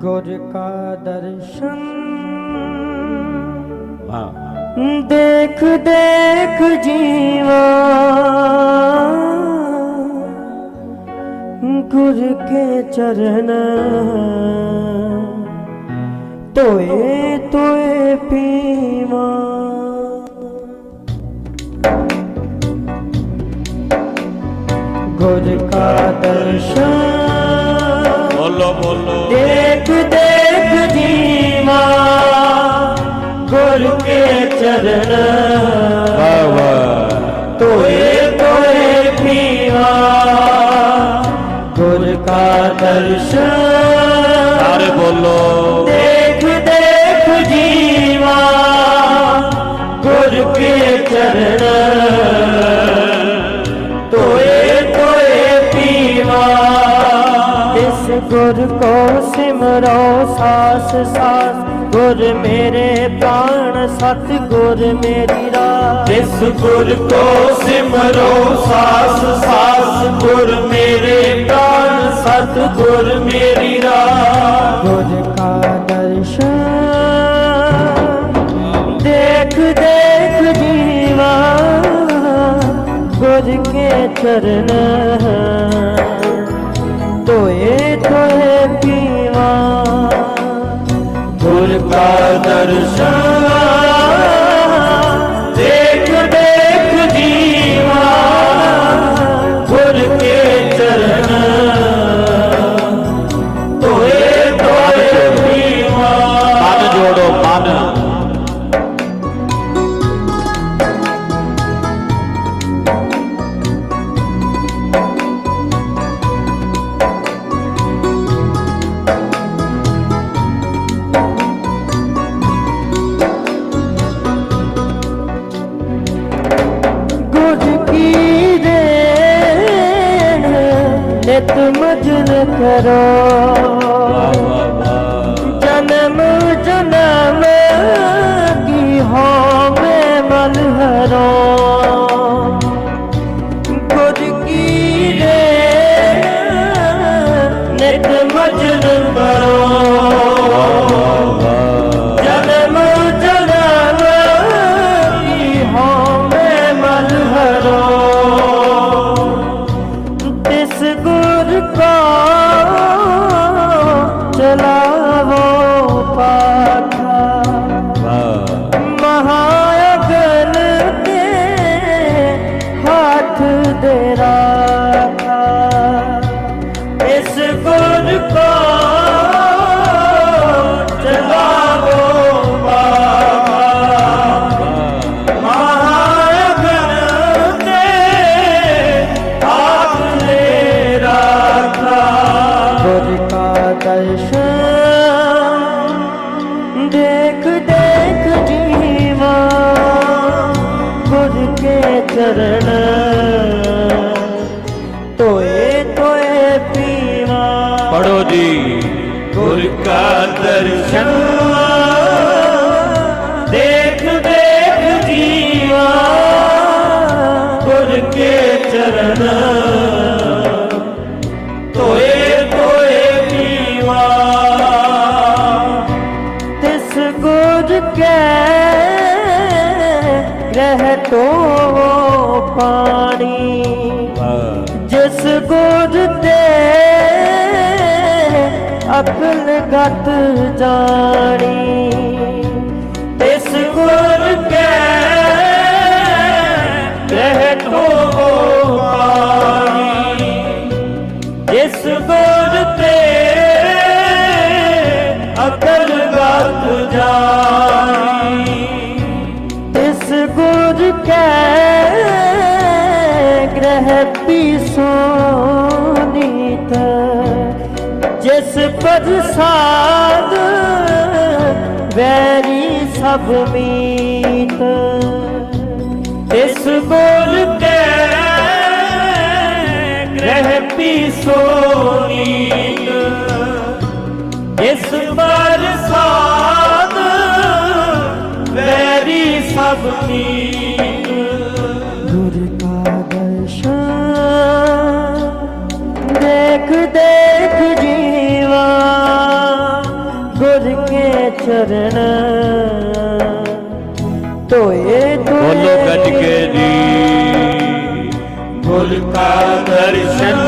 ਗੁਰ ਕਾ ਦਰਸ਼ਨ। ਵਾਹ ਦੇਖ ਦੇਖ ਜੀਵਾ। ਗੁਰ ਕੇ ਚਰਨ। ਤੋਏ ਤੋਏ ਪੀਵਾ। ਗੁਰ ਕਾ ਦਰਸ਼ਨ। ਚਰਨ ਤੋਏ ਤੋਏ ਪੀਵਾ ਗੁਰ ਕਾ ਦਰਸ਼ਨ ਸਾਰੇ ਬੋਲੋ ਦੇਖ ਦੇਖ ਜੀਵਾ ਗੁਰ ਕੇ ਚਰਨ ਤੋਏ ਤੋਏ ਪੀਵਾ ਇਸ ਗੁਰ ਕੋ ਸਿਮਰੋ ਸਾਸ ਸਾਸ ਗੁਰ ਮੇਰੇ ਪ੍ਰਾਣ ਸਤ ਗੁਰ ਮੇਰੀ ਰਾਹ। ਇਸ ਗੁਰ ਕੋ ਸਿਮਰੋ ਸਾਸ ਸਾਸ ਗੁਰ ਮੇਰੇ ਪ੍ਰਾਨ ਸਤ ਗੁਰ ਮੇਰੀ ਰਾਹ। ਗੁਰ ਕਾ ਦਰਸ਼ਨ ਦੇਖ ਦੇਖ ਜੀਵਾ ਗੁਰ ਕੇ ਚਰਨ। ਗੁਰ ਦਰਸ਼ਨ तुम मुझ करो ਪਾਣੀ। ਜਿਸ ਗੁਰ ਤੇ ਅਕਲ ਗਤ ਜਾਣੀ। ਪ੍ਰਸਾਦ। ਵੈਰੀ ਸਭ ਮੀਤ। ਇਸ ਗੁਰ ਕੇ ਗ੍ਰਹਿ ਪੀਸੋ ਨੀਤ ਇਸ ਬਰਸਾਤ ਵੈਰੀ ਸਭ ਮੀਤ। ਗੁਰ ਕਾ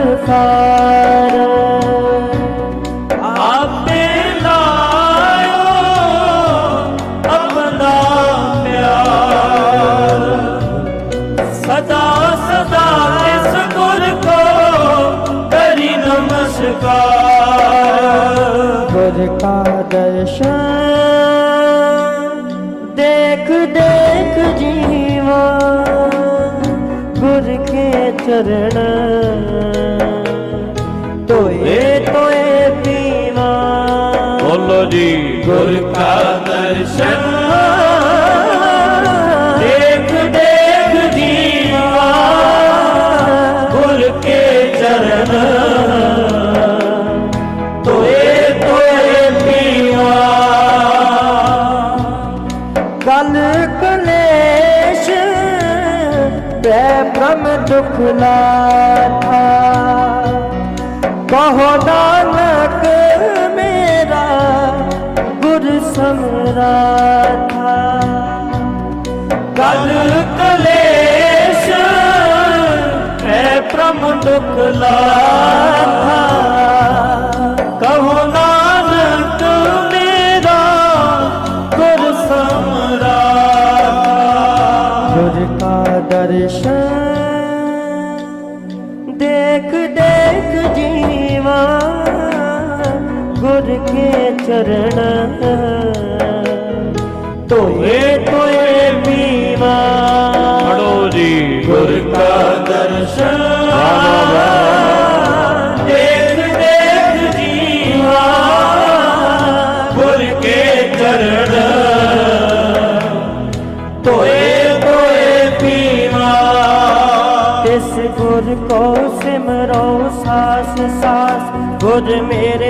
ਨਮਸਕਾਰ ਆਪੇ ਲਾਇਓ ਆਪਣਾ ਪਿਆਰ। ਸਦਾ ਸਦਾ ਇਸ ਗੁਰ ਕੋ ਕਰੀ ਨਮਸਕਾਰ। ਗੁਰ ਕਾ ਦਰਸ਼ਨ ਦੇਖ ਦੇਖ ਜੀਵਾ। ਗੁਰ ਕੇ ਚਰਨ ਜੀ ਗੁਰ ਕਾ ਦਰਸ਼ਨ। ਦੇਖ ਦੇਖ ਜੀਵਾ। ਗੁਰ ਕੇ ਚਰਨ। ਤੋਏ ਤੋਏ ਪੀਵਾ। ਗਲ ਕਲੇਸ਼ ਬੈ ਭ੍ਰਮ ਦੁਖ ਲਾਥਾ ਕਹੋ ਨਾਨਕ ਗਲ ਕਲੇਸ਼ ਹੈ ਪ੍ਰਮ ਦੁਖ ਲਾਥਾ। ਕਹੋ ਨਾਨਕ ਮੇਰਾ ਗੁਰ ਸਮਰਾਥਾ। ਗੁਰ ਕਾ ਦਰਸ਼ਨ। ਦੇਖ ਦੇਖ ਜੀਵਾ ਗੁਰ ਕੇ ਚਰਨ ਤੋਏ ਤੋਏ ਪੀਵਾ ਪੜੋ ਜੀ ਗੁਰ ਕਾ ਦਰਸ਼ਨ ਦੇਖ ਦੇਖ ਜੀਵਾ ਗੁਰ ਕੇ ਚਰਨ ਤੋਏ ਤੋਏ ਪੀਵਾ ਤਿਸ ਗੁਰ ਕੋ ਸਿਮਰੋ ਸਾਸ ਸਾਸ ਗੁਰ ਮੇਰੇ ਪ੍ਰਾਣ ਸਤ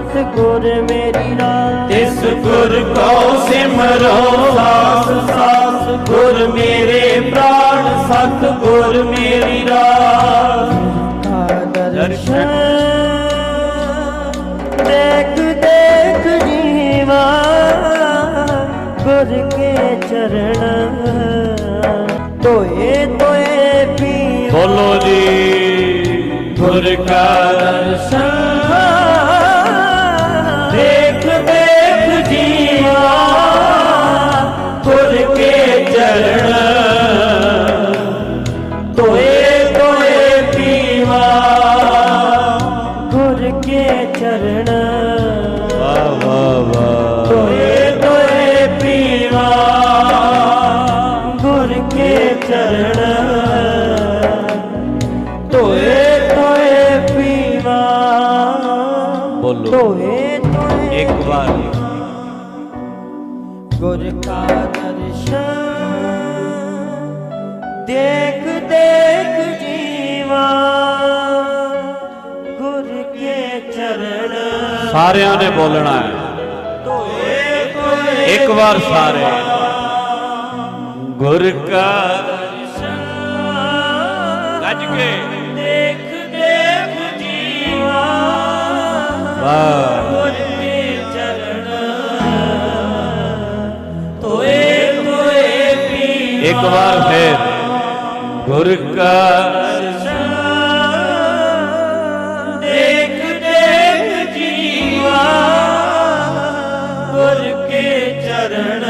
ਗੁਰ ਮੇਰੀ ਰਾਸ ਇਸ ਗੁਰ ਕੋ ਸਿਮਰੋ ਸਾਸ ਸਾਸ ਗੁਰ ਮੇਰੇ ਪ੍ਰਾਣ ਸਤ ਗੁਰ ਮੇਰੀ ਰਾਸ ਕਾ ਦਰਸ਼ਨ। ਦੇਖ ਦੇਖ ਜੀਵਾ ਗੁਰ ਕੇ ਚਰਨ। ਤੋਏ ਤੋਏ ਪੀ ਬੋਲੋ ਜੀ ਗੁਰ ਕਾ ਦਰਸ਼ਨ। ਦੇਖ ਦੇਖ ਜੀਵਾ ਗੁਰ ਕੇ ਚਰਨ। ਤੋਏ ਤੋਏ ਪੀਵਾ ਗੁਰ ਕੇ ਚਰਨ। ਗੁਰ ਕਾ ਦਰਸ਼ਨ ਦੇਖ ਦੇਖ ਜੀਵਾ। ਗੁਰ ਕੇ ਚਰਨ। ਸਾਰਿਆਂ ਨੇ ਬੋਲਣਾ ਹੈ। ਇੱਕ ਵਾਰ ਸਾਰੇ। ਗੁਰ ਕਾ ਦਰਸ਼ਨ ਗੱਜ ਕੇ। ਦੇਖ ਦੇਖ ਜੀਵਾ। ਵਾਹ। ਇੱਕ ਵਾਰ ਫੇਰ ਗੁਰ ਕਾ ਦੇਖ ਦੇਖ ਜੀਵਾ ਗੁਰ ਕੇ ਚਰਨ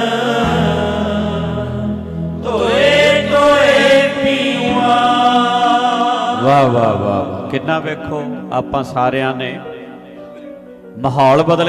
ਤੋਏ ਤੋਏ ਪੀਵਾ ਵਾਹ ਵਾਹ ਵਾਹ ਵਾਹ। ਕਿੰਨਾ ਵੇਖੋ ਆਪਾਂ ਸਾਰਿਆਂ ਨੇ ਮਾਹੌਲ ਬਦਲ